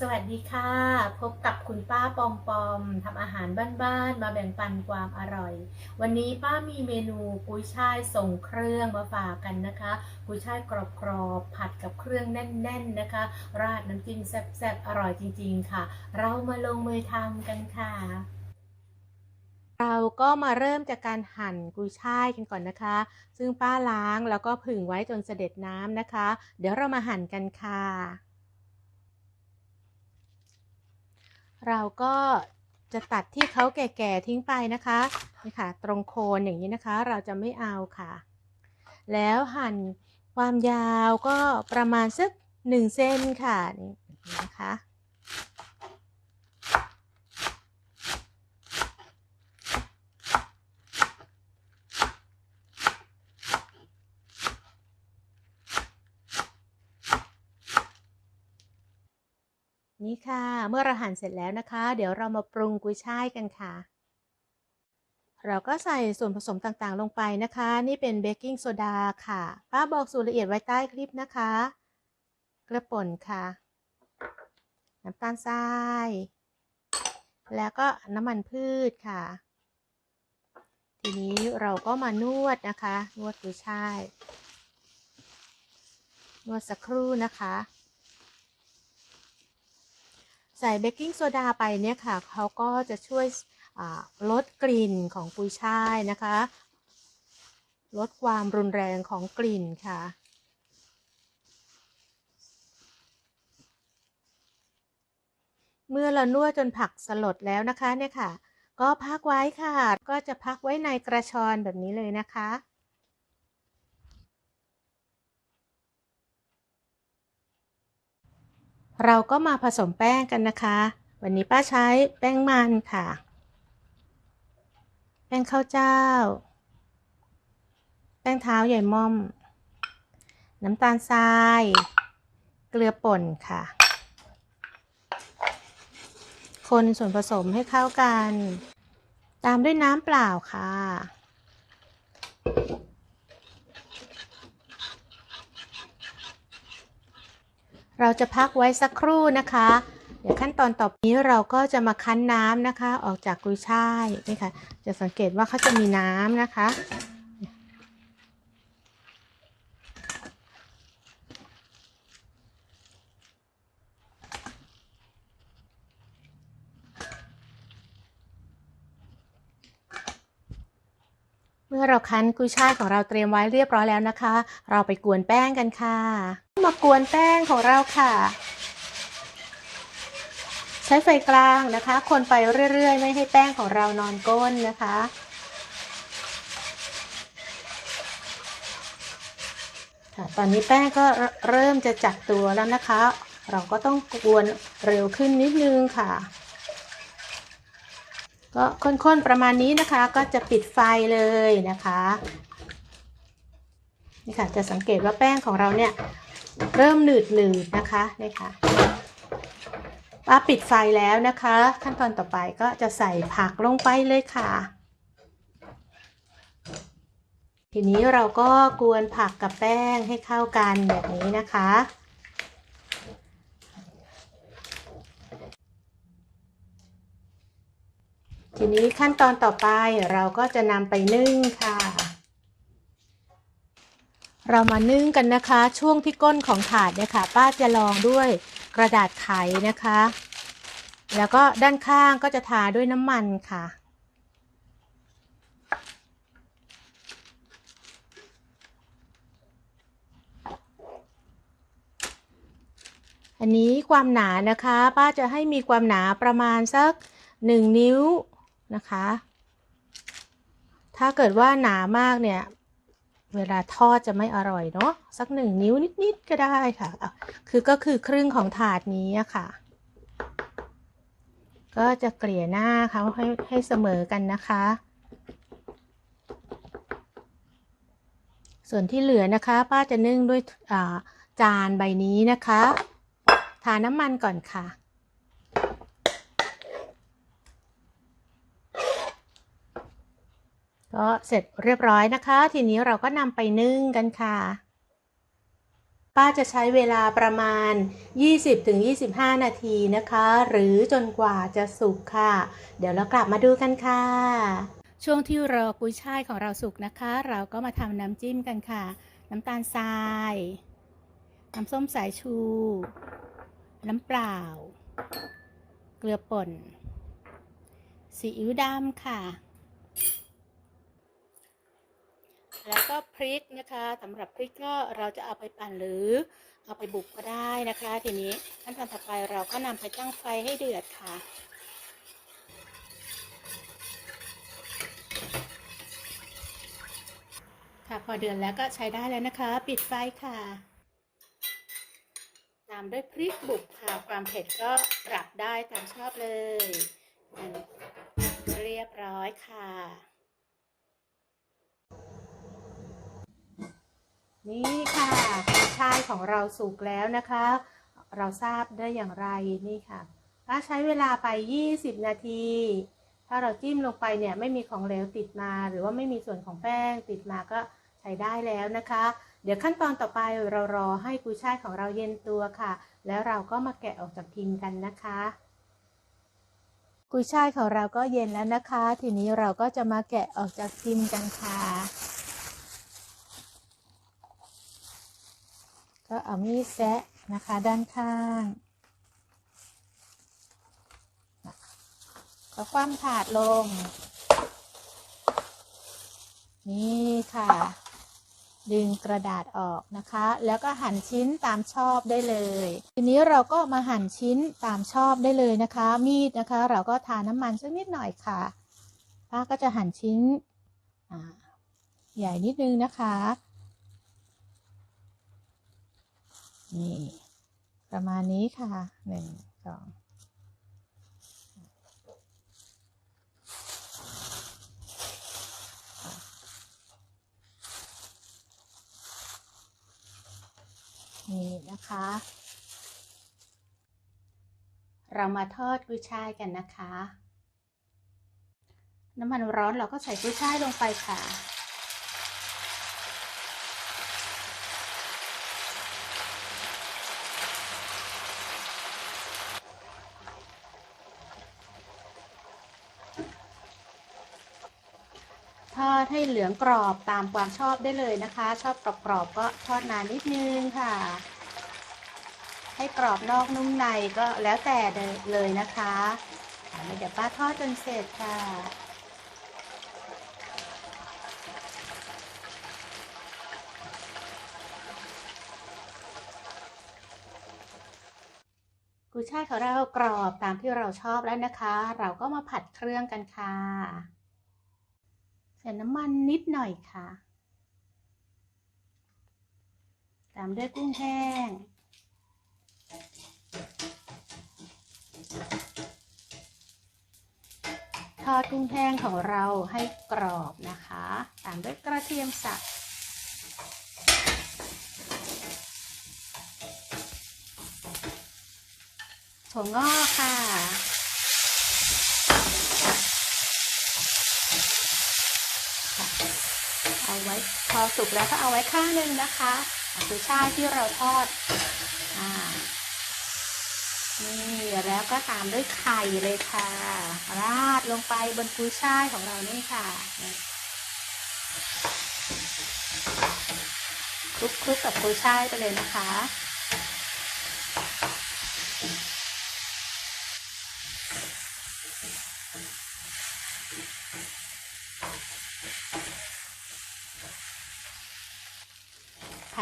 สวัสดีค่ะ พบกับคุณป้าปอมปอมทำอาหารบ้านๆมาแบ่งปันความอร่อย วันนี้ป้ามีเมนูกุ้ยช่ายส่งเครื่องมาฝากกันนะคะ กุ้ยช่ายกรอบๆผัดกับเครื่องแน่น ๆนะคะ ราดน้ำจิ้มแซ่บๆอร่อยจริง ๆ ค่ะ เรามาลงมือทำกันค่ะเราก็มาเริ่มจากการหั่นกุยช่ายกันก่อนนะคะ ซึ่งป้าล้างแล้วก็ผึ่งไว้จนเสด็จน้ำนะคะ เดี๋ยวเรามาหั่นกันค่ะ เราก็จะตัดที่เขาแก่ๆทิ้งไปนะคะนี่ค่ะ ตรงโคนอย่างนี้นะคะ เราจะไม่เอาค่ะ แล้วหั่นความยาวก็ประมาณสักหนึ่งเซนค่ะนี่นะคะ นี่ค่ะ เมื่อเราหั่นเสร็จแล้วนะคะ เดี๋ยวเรามาปรุงกุยช่ายกันค่ะ เราก็ใส่ส่วนผสมต่างๆ ลงไปนะคะ นี่เป็นเบกกิ้งโซดาค่ะ ป้าบอกสูตรละเอียดไว้ใต้คลิปนะคะ กระป่นค่ะ น้ำตาลทราย แล้วก็น้ำมันพืชค่ะ ทีนี้เราก็มานวดนะคะ นวดกุยช่าย นวดสักครู่นะคะ ใส่เบกกิ้งโซดาไปเนี่ยค่ะเขาก็จะช่วยลดกลิ่นของกุยช่ายนะคะ ลดความรุนแรงของกลิ่นค่ะเมื่อเรานวดจนผักสลดแล้วนะคะเนี่ยค่ะ ก็พักไว้ค่ะ ก็จะพักไว้ในกระชอนแบบนี้เลยนะคะ เราก็มาผสมแป้งกันนะคะ วันนี้ป้าใช้แป้งมันค่ะ แป้งข้าวเจ้า แป้งเท้าใหญ่ม่อม น้ำตาลทราย เกลือป่นค่ะ คนส่วนผสมให้เข้ากัน ตามด้วยน้ำเปล่าค่ะ เราจะพักไว้สักครู่นะคะ เดี๋ยวขั้นตอนต่อไปนี้เราก็จะมาคั้นน้ำนะคะ ออกจากกุยช่ายนี่ค่ะ จะสังเกตว่าเขาจะมีน้ำนะคะ มื่อเราคั้นกุยช่ายของเราเตรียมไว้เรียบร้อยแล้วนะคะ เราไปกวนแป้งกันค่ะ มากวนแป้งของเราค่ะ ใช้ไฟกลางนะคะ คนไปเรื่อย ๆ ไม่ให้แป้งของเรานอนก้นนะคะค่ะตอนนี้แป้งก็เริ่มจะจับตัวแล้วนะคะ เราก็ต้องกวนเร็วขึ้นนิดนึงค่ะ ก็ข้นๆประมาณนี้นะคะ ก็จะปิดไฟเลยนะคะนี่ค่ะจะสังเกตว่าแป้งของเราเนี่ยเริ่มหนืดหนืดนะคะนี่ค่ะป้าปิดไฟแล้วนะคะ ขั้นตอนต่อไปก็จะใส่ผักลงไปเลยค่ะ ทีนี้เราก็กวนผักกับแป้งให้เข้ากันแบบนี้นะคะ ทีนี้ขั้นตอนต่อไปเราก็จะนำไปนึ่งค่ะ เรามานึ่งกันนะคะ ช่วงที่ก้นของถาดเนี่ยค่ะ ป้าจะลองด้วยกระดาษไขนะคะ แล้วก็ด้านข้างก็จะทาด้วยน้ำมันค่ะอันนี้ความหนานะคะ ป้าจะให้มีความหนาประมาณสักหนึ่งนิ้ว นะคะ ถ้าเกิดว่าหนามากเนี่ย เวลาทอดจะไม่อร่อยเนาะสักหนึ่งนิ้วนิด ๆ ก็ได้ค่ะ คือก็คือครึ่งของถาดนี้ค่ะ ก็จะเกลี่ยหน้าค่ะให้ให้เสมอกันนะคะ ส่วนที่เหลือนะคะ ป้าจะนึ่งด้วยจานใบนี้นะคะ ทาน้ำมันก่อนค่ะ ก็เสร็จเรียบร้อยนะคะ ทีนี้เราก็นำไปนึ่งกันค่ะ ป้าจะใช้เวลาประมาณ 20-25 นาทีนะคะ หรือจนกว่าจะสุกค่ะ เดี๋ยวเรากลับมาดูกันค่ะ ช่วงที่รอกุ้ยช่ายของเราสุกนะคะ เราก็มาทำน้ำจิ้มกันค่ะ น้ำตาลทราย น้ำส้มสายชู น้ำเปล่า เกลือป่นซีอิ๊วดำค่ะ แล้วก็พริกนะคะสำหรับพริกก็เราจะเอาไปปั่นหรือเอาไปบุกก็ได้นะคะ ทีนี้ขั้นตอนต่อไปเราก็นำไปตั้งไฟให้เดือดค่ะค่ะพอเดือดแล้วก็ใช้ได้แล้วนะคะ ปิดไฟค่ะ ตามด้วยพริกบุกค่ะ ความเผ็ดก็ปรับได้ตามชอบเลย เรียบร้อยค่ะ นี่ค่ะกุ้ยช่ายของเราสุกแล้วนะคะ เราทราบได้อย่างไรนี่ค่ะถ้าใช้เวลาไป 20 นาที ถ้าเราจิ้มลงไปเนี่ยไม่มีของเหลวติดมา หรือว่าไม่มีส่วนของแป้งติดมาก็ใช้ได้แล้วนะคะ เดี๋ยวขั้นตอนต่อไปเรารอให้กุ้ยช่ายของเราเย็นตัวค่ะ แล้วเราก็มาแกะออกจากพิมพ์กันนะคะ กุยช่ายของเราก็เย็นแล้วนะคะ ทีนี้เราก็จะมาแกะออกจากพิมพ์กันค่ะ ก็เอามีดแซะนะคะด้านข้างก็คว่ำถาดลง นี่ค่ะ ดึงกระดาษออกนะคะ แล้วก็หั่นชิ้นตามชอบได้เลย ทีนี้เราก็มาหั่นชิ้นตามชอบได้เลยนะคะ มีดนะคะ เราก็ทาน้ำมันสักนิดหน่อยค่ะป้าก็จะหั่นชิ้นใหญ่นิดนึงนะคะ นี่ประมาณนี้ค่ะหนึ่งสองนี่นะคะ เรามาทอดกุ้ยช่ายกันนะคะ น้ำมันร้อนเราก็ใส่กุ้ยช่ายลงไปค่ะ ดให้เหลืองกรอบตามความชอบได้เลยนะคะ ชอบกรอบๆก็ทอดนานนิดนึงค่ะ ให้กรอบนอกนุ่มในก็แล้วแต่เลยนะคะอ่เดี๋ยวป้าทอดจนเสร็จค่ะกุยช่ายของเรากรอบตามที่เราชอบแล้วนะคะ เราก็มาผัดเครื่องกันค่ะ ใส่น้ำมันนิดหน่อยค่ะ ตามด้วยกุ้งแห้ง ทอดกุ้งแห้งของเราให้กรอบนะคะ ตามด้วยกระเทียมสับถั่วงอกค่ะ เอาไว้พอสุกแล้วก็เอาไว้ข้างหนึ่งนะคะกุยช่ายที่เราทอดอ่านี่แล้วก็ตามด้วยไข่เลยค่ะ ราดลงไปบนกุยช่ายของเรานี่ค่ะคลุกคลุกกับกุยช่ายไปเลยนะคะ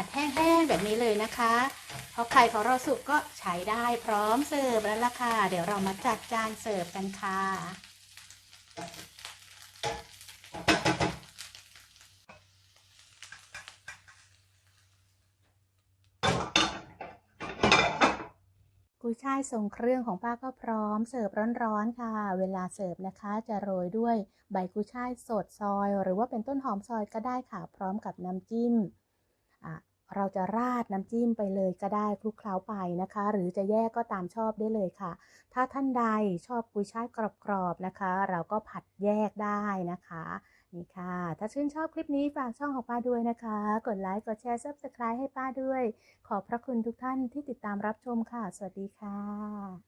ผัดแห้งๆแบบนี้เลยนะคะพอไข่ของเราสุกก็ใช้ได้พร้อมเสิร์ฟแล้วล่ะค่ะ เดี๋ยวเรามาจัดจานเสิร์ฟกันค่ะกุยช่ายทรงเครื่องของป้าก็พร้อมเสิร์ฟร้อนๆค่ะ เวลาเสิร์ฟนะคะจะโรยด้วยใบกุยช่ายสดซอย หรือว่าเป็นต้นหอมซอยก็ได้ค่ะ พร้อมกับน้ำจิ้มอะ เราจะราดน้ำจิ้มไปเลยก็ได้คลุกเคล้าไปนะคะ หรือจะแยกก็ตามชอบได้เลยค่ะ ถ้าท่านใดชอบกุยช่ายกรอบๆนะคะ เราก็ผัดแยกได้นะคะนี่ค่ะ ถ้าชื่นชอบคลิปนี้ฝากช่องของป้าด้วยนะคะ กดไลค์ กดแชร์ Subscribe ให้ป้าด้วย ขอบพระคุณทุกท่านที่ติดตามรับชมค่ะ สวัสดีค่ะ